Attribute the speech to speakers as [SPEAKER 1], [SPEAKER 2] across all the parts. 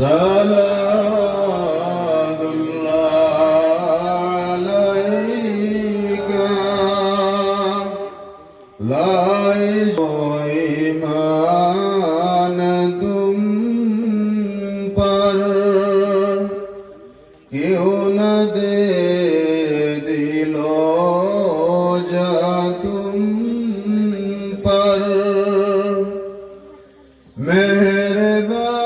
[SPEAKER 1] سلام الله عليك لا إيمان دم پر کیوں نہ دے دلو جا تم پر مہربان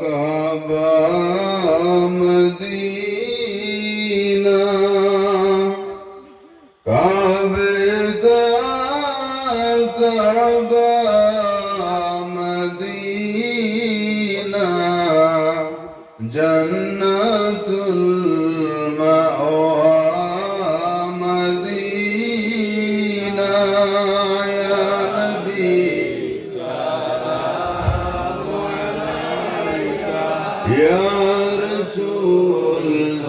[SPEAKER 1] ਕਾ Ya Rasul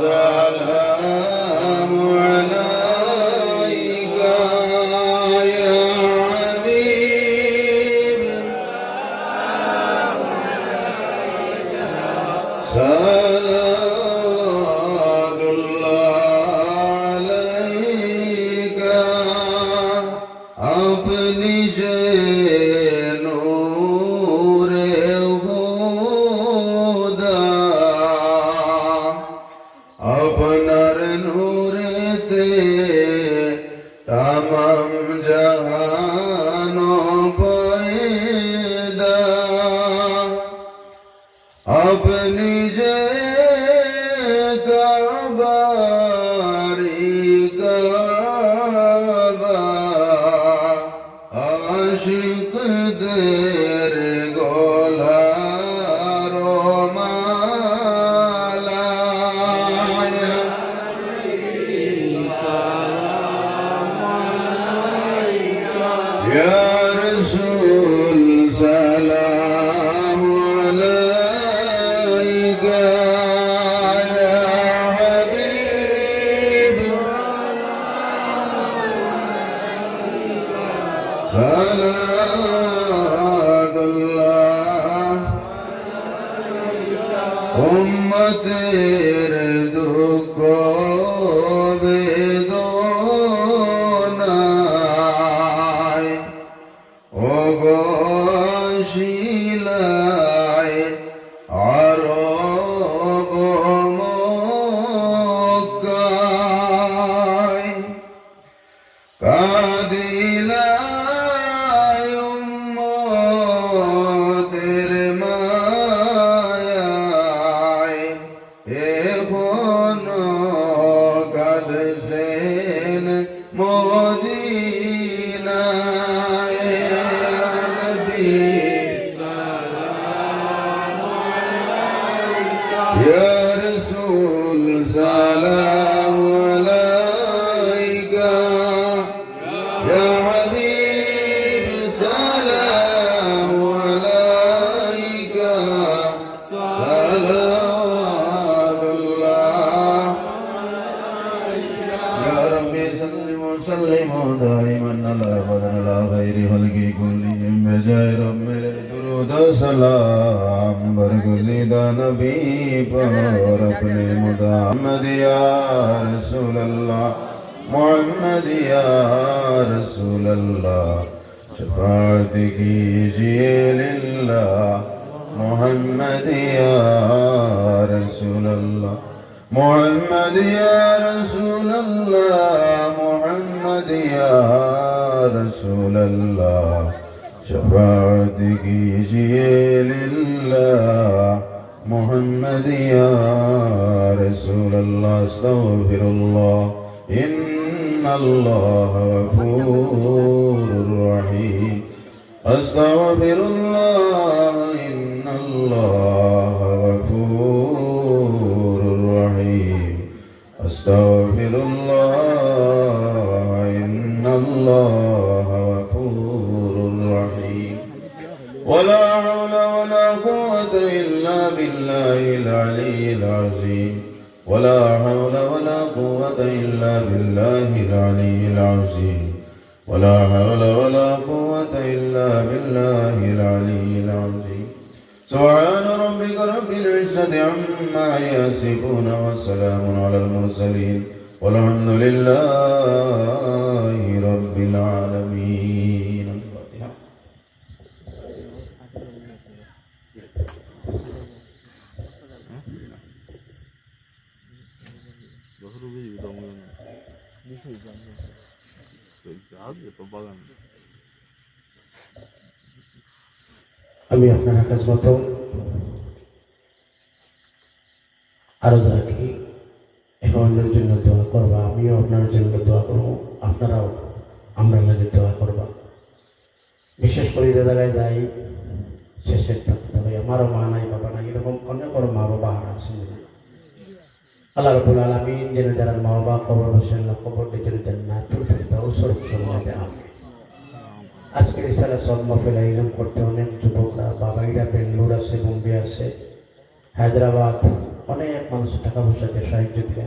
[SPEAKER 1] de রহমতে سلام برگزیدہ نبی پر اپنے مدامد یا رسول اللہ محمد یا رسول اللہ شفاعت کیجئے للہ محمد یا رسول اللہ محمد یا رسول اللہ محمد یا رسول اللہ شفاعت کیجئے للہ محمد یا رسول اللہ استغفر اللہ ان الله غفور رحيم. أستغفر الله إن الله غفور رحيم. أستغفر الله إن الله غفور رحيم. ولا حول ولا قوة إلا بالله العلي العظيم. ولا حول إلا بالله العلي العظيم. ولا حول ولا قوة إلا بالله العلي العظيم. سبحان ربك رب العزة عما يصفون وسلام على المرسلين. والحمد لله رب العالمين.
[SPEAKER 2] দিছি
[SPEAKER 3] আমি আপনার কাছ মতো আরও রাখি এখন অন্যের জন্য দোয়া করবা আমিও আপনার জন্য দোয়া করব আপনারাও আমরা লাগে দোয়া করবা। বিশেষ করে যে জায়গায় যাই শেষের থাকতে হয় আমারও মা নাই বাবা নাই এরকম অনেক বড় মা বাবা হারা আছেন আল্লাহ রবুল আলম যেন যারা মা বাবা কবর বসেন কবর যেন দেন না তুলতে উসর সন্ধ্যা আমি আজকের সারা সব মফেল আয়োজন করতে অনেক যুবকরা বাবাইরা বেঙ্গলোর আছে বোম্বে আছে হায়দ্রাবাদ অনেক মানুষ টাকা পয়সা দিয়ে সাহায্য দিয়ে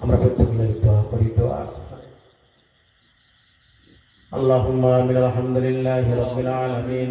[SPEAKER 3] আমরা প্রত্যেকে দোয়া করি দোয়া اللهم آمين الحمد لله رب العالمين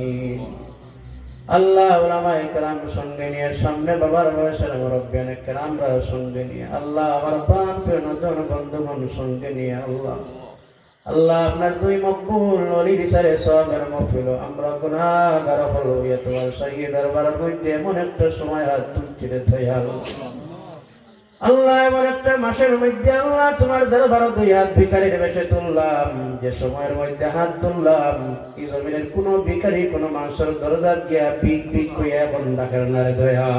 [SPEAKER 3] আল্লাহ ওলামা একরাম সঙ্গে নিয়ে, সামনে বাবার বয়সের মুরব্বিয়ান কেরামরা সঙ্গে নিয়ে, আল্লাহ আমার প্রাণ প্রিয় নতুন বন্ধুগণ সঙ্গে নিয়ে, আল্লাহ। আল্লাহ আপনার দুই মকবুল অলি বিচারে সবের মফিল আমরা গুনাগার হলো, ইয়া সহি দরবারের মধ্যে এমন একটা সময় হাত তুলছি রে দয়াল। আল্লাহ এমন একটা মাসের মধ্যে আল্লাহ তোমার দরবার দুই হাত ভিকারির বেশে তুললাম। যে সময়ের মধ্যে হাত তুললাম, এই জমিনের কোন ভিকারি কোন মানুষের দরজা গিয়া বিগ বিগ কইয়া এখন ডাকের না রে দয়া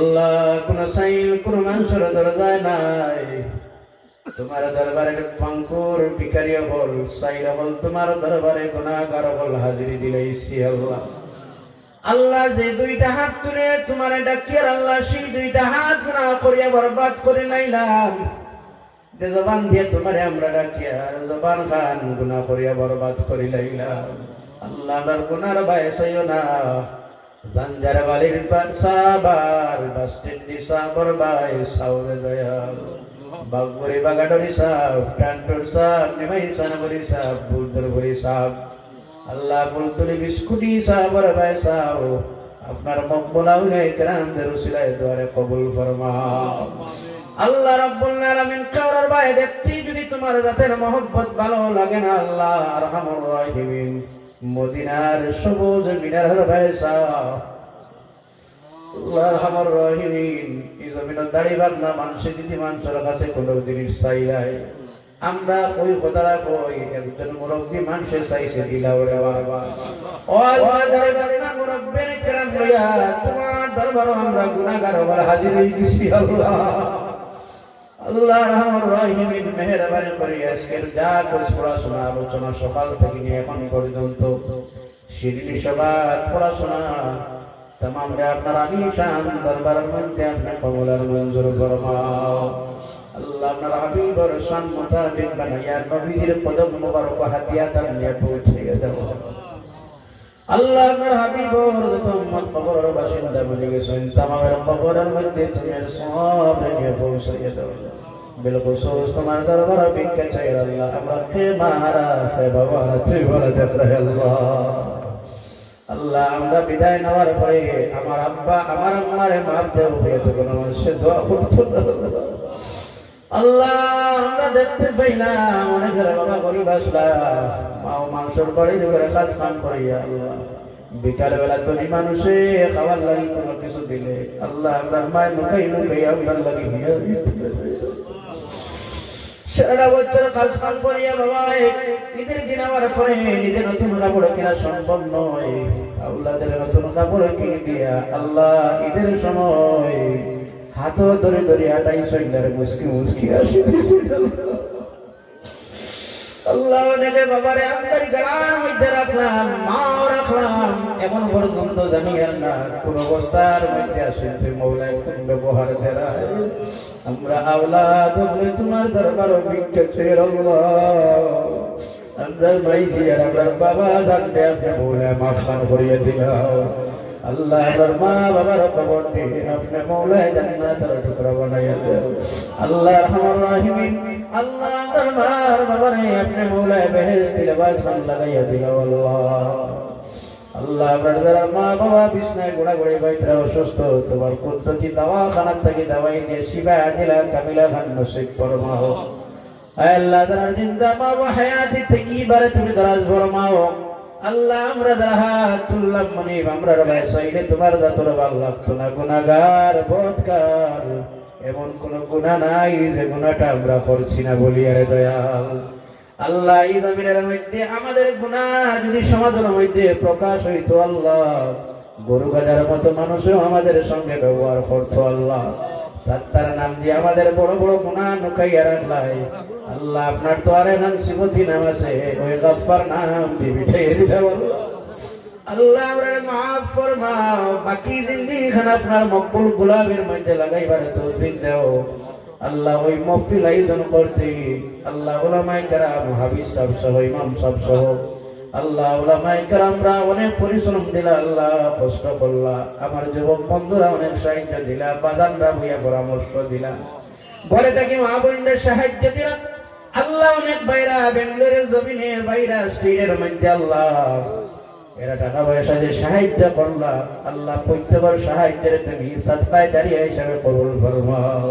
[SPEAKER 3] আল্লাহ, কোন সাইল, কোন মানুষের দরজায় নাই। তোমার দরবারে পাঙ্কুর ভিকারি হল সাইল হল তোমার দরবারে গুনাহগার হল হাজিরি দিলাইছি আল্লাহ। আল্লাহ যে দুইটা হাত তুলে তোমার ডাকিয়ার আল্লাহ সেই দুইটা হাত গুনাহ করিয়া বরবাদ করে লাইলাম যে জবান দিয়ে তোমারে আমরা ডাকিয়ার জবান খান গুনাহ করিয়া বরবাদ করে লাইলাম আল্লাহ আমার গুনার বায়সাইও না। জানজার বালির সাবার, বাস স্ট্যান্ডি সাবর বাই সাউরে দয়াল। বাগবরি বাগাডরি সাহ টান্টর সাহ নিমাই সানবরি সাহ বুলদরবরি সাহ আল্লাহ ফুলতুলি বিস্কুটি সাহাবার ভাই সাহ আপনার মকবুলা হলে কেরামদের উসিলায় দুয়ারে কবুল ফরমাও। আল্লাহ রাব্বুল আলামিন কাউরার ভাই দেখতে যদি তোমার জাতের মহব্বত ভালো লাগে না, আল্লাহ আরহামুর রাহিমিন। মদিনার সবুজ মিনার ভাই সাহ আল্লাহ আরহামুর রাহিমিন। এই জমিনের দাড়ি বাগনা মানুষের যদি মানুষের কাছে কোনো জিনিস চাইলাই আমরা ওই কথাটা কই, একজন মুরব্বি মানুষে চাইছে দিলা ওরে আল্লাহ আমরা গুনাহগার হবার হাজির করে তামাম রে আপনার আমি শান দরবার মধ্যে আপনি কমলার মঞ্জুর ফরমাও। আল্লাহ আপনার হাবিবর শান মোতাবেক বানাইয়া নবীজির কদম মুবারক হাদিয়া তার নিয়ে পৌঁছে দাও আল্লাহ আপনার হাবিবর যত উম্মত কবরের বাসিন্দা বলে গেছেন, তামামের কবরের মধ্যে তুমি সব নিয়ে পৌঁছাইয়ে দাও বিলখুসুস তোমার দরবার ভিক্ষা চাই আল্লাহ, আমরা খে মাহারা খে বাবা তুই বলে দেখ রে আল্লাহ। আল্লাহ, আমরা বিদায় নেওয়ার পরে আমার আব্বা, আমার আম্মারে মাপ দেও হয়ে তো কোনো মানুষের দোয়া করতো। আল্লাহ, আমরা দেখতে না। আল্লাহ। বেলা লাগি আল্লাহ বছর কাম করিয়া বাবা ঈদের দিন আমার পরে নিজে নতুন কাপড় কেনা সম্ভব নয়। আল্লাহদের নতুন কাপড় কিনে দিয়া আল্লাহ ঈদের সময় হাত ধরে ধরে আটাই সৈন্যার মুসকি মুসকি আসে। আল্লাহ জানি আর না, কোন অবস্থার ব্যবহার আমরা তোমার মাই দিয়ে আমরা বাবা জানতে আপনি মৌলায় মাফান করিয়ে দিলাম। আল্লাহ আমার মা বাবার কবরটি আপনি মৌলায় জান্নাতের টুকরা বানাইয়া দেন। আল্লাহ রহমান রাহিমিন আল্লাহ আমার মার বাবারে আপনি মৌলায় বেহেশতি লেবাস লাগাইয়া দিল আল্লাহ। আল্লাহ আপনাদের মা বাবা বিছনায় গোড়া গোড়ে বাইতরা অসুস্থ। তোমার কুদরতি দাওয়া খানার থেকে দাওয়াই দিয়ে শিবা আজিলা কামিলা খান নসিব ফরমাও। আয় আল্লাহ তার জিন্দা মা বাবা হায়াতি থেকে বারে তুমি দরাজ ফরমাও। আল্লাহ, আমরা যারা হাত তুললাম মনে, আমরা রবাই সাইলে তোমার দাতর ভালো লাগতো না গুনাগার বদকার। এমন কোন গুনাহ নাই যে গুনাহটা আমরা করছি না বলি, আরে দয়াল। আল্লাহ, এই জমিনের মধ্যে আমাদের গুনাহ যদি সমাজের মধ্যে প্রকাশ হইতো, আল্লাহ। গরু গাজার মতো মানুষও আমাদের সঙ্গে ব্যবহার করতো, আল্লাহ। সাত্তার নাম দিয়ে আমাদের বড় বড় গুনাহ নুকাইয়া রাখলাই আল্লাহ আপনার তো আর এখন শ্রীমতী নাম আছে। ওই গপ্পার নাম দিয়ে বিঠাই দিলাম আল্লাহ। বাকি আপনার মধ্যে আল্লাহ ওই করতে। আল্লাহ সাহেব সহ, ইমাম সাহেব সহ। আল্লাহ কারামরা অনেক পরিশ্রম দিলা আল্লাহ কষ্ট করলা। আমার যুবক বন্ধুরা অনেক সাহায্য দিলা, বাজানরা ভুইয়া পরামর্শ দিলা। ঘরে থেকে মা বোনদের সাহায্য দিলা। আল্লাহ অনেক বাইরা বেঙ্গলোরের জমিনের বাইরা স্ত্রীর মধ্যে আল্লাহ এরা টাকা পয়সা যে সাহায্য করলা। আল্লাহ প্রত্যেকের সাহায্যের তুমি সৎকায় দাঁড়িয়ে হিসাবে কবুল ফরমাও।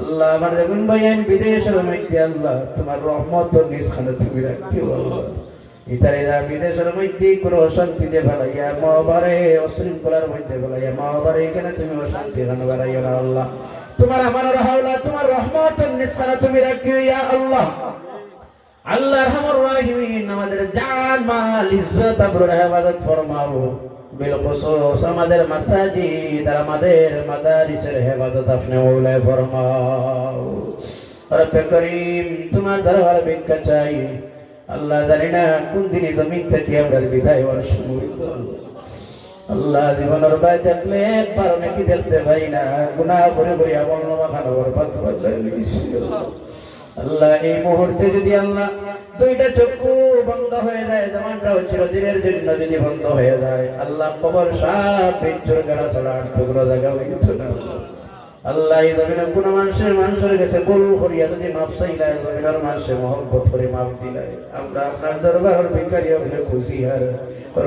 [SPEAKER 3] আল্লাহ আমার দেখুন ভাইয়ান বিদেশের মধ্যে আল্লাহ, তোমার রহমত ও নিষ্খানে তুমি রাখিও আল্লাহ ইতারিরা বিদেশের মধ্যে কোনো অশান্তিতে ফেলাইয়া মহাবারে অশৃঙ্খলার মধ্যে ফেলাইয়া মহাবারে এখানে তুমি অশান্তি খানে বেড়াইয়া না আল্লাহ? তোমার আমার হাওলা, তোমার রহমত নিষ্খানে তুমি রাখিও ইয়া আল্লাহ। আল্লাহ রহমান রাহিমিন, আমাদের জান, মাল, ইজ্জত, আবরুর হেফাজত ফরমাও। বিল খুসুস আমাদের মাসাজিদ আর আমাদের মাদারিসের হেফাজত আপনি মৌলায় ফরমাও। রব্বে করিম, তোমার দরবার ভিক্ষা চাই। আল্লাহ জানি না কোন দিনে জমিন থেকে আমরা বিদায় হওয়ার আল্লাহ জীবনের বাই দেখলে একবার নাকি দেখতে পাই না, গুনাহ করে করে আমল নামা খানো বরবাদ আল্লাহ এই মুহূর্তে যদি আল্লাহ দুইটা চক্ষু বন্ধ হয়ে যায় জমানটাও চিরদিনের জন্য যদি বন্ধ হয়ে যায়, আল্লাহ কবর সাপ বিচ্ছুর গাড়া ছাড়া আর জায়গা হয়ে গেছে না। আল্লাহ এই জমিনে কোন মানুষের মানুষের কাছে গোল করিয়া যদি মাপ চাইলাই জমিনের মানুষের মহব্বত করে মাপ দিলাই। আমরা আপনার দরবার বেকারি আপনি খুশি, আর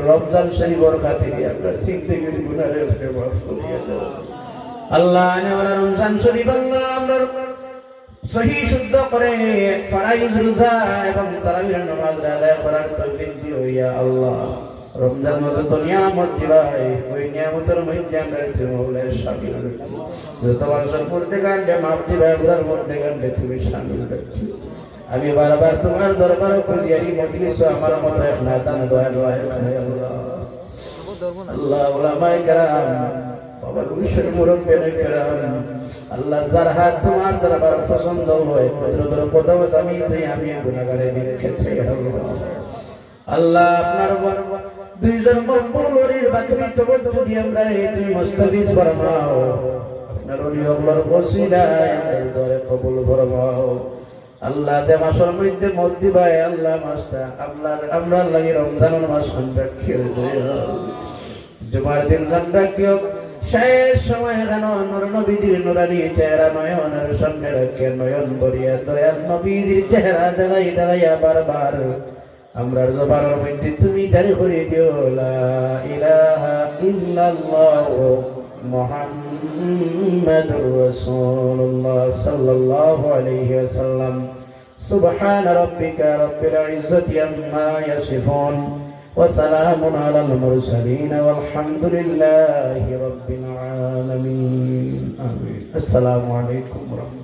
[SPEAKER 3] রমজান শরীফর খাতিরে আপনার সিদ্দিগির গুনাহে আপনি মাফ করিয়া দাও আল্লাহ নেওয়ালা রমজান শরীফ আল্লাহ আমরা সহি শুদ্ধ করে ফরাইজ রোজা এবং তারাবির নামাজ আদায় করার তৌফিক দিও ইয়া আল্লাহ। রমজান মতো তো নিয়ামত দিবাই ওই নিয়ামতের মধ্যে আমরা মৌলায় শামিল রাখি যত মানুষের মধ্যে গান্ডে মাপ দিবা বুড়ার মধ্যে গান্ডে তুমি রাখি আমি বারবার তোমার দরবার খুঁজিয়ারি মজলিস আমার মতো এক না দান দয়া দয়া আল্লাহ। ওলামাই কারাম বাবা পুরুষের মুরব্বেন কারাম। আল্লাহ যার হাত তোমার দরবার পছন্দ হয়, কুদরতের কদম আমি, তুই আমি গুনাহগারে বিক্ষেছে আল্লাহ। আপনার দুইজন মকবুলের বাতরি তো যদি আমরা, এই ফরমাও আপনার ওলি বসিলায় আমাদের দরে কবুল ফরমাও আল্লাহ যে মধ্যে আল্লাহ মাসটা আমরা লাগে রমজানের মাস কন্ট্রাক্ট জুমার দিন কন্ট্রাক্ট শেষ সময় যেন নর নবীজির নুরানি চেহারা নয়নের সামনে রাখে নয়ন বরিয়া দয়াল নবীজির চেহারা দেখাই দেখাইয়া বারবার আমরা জবানের মধ্যে তুমি জারি করে দিও লা ইলাহা ইল্লাল্লাহ মুহাম্মাদুর রাসূলুল্লাহ সাল্লাল্লাহু আলাইহি ওয়াসাল্লাম سبحان ربك رب العزة عما يصفون وسلام على المرسلين والحمد لله رب العالمين آمين السلام عليكم ورحمة الله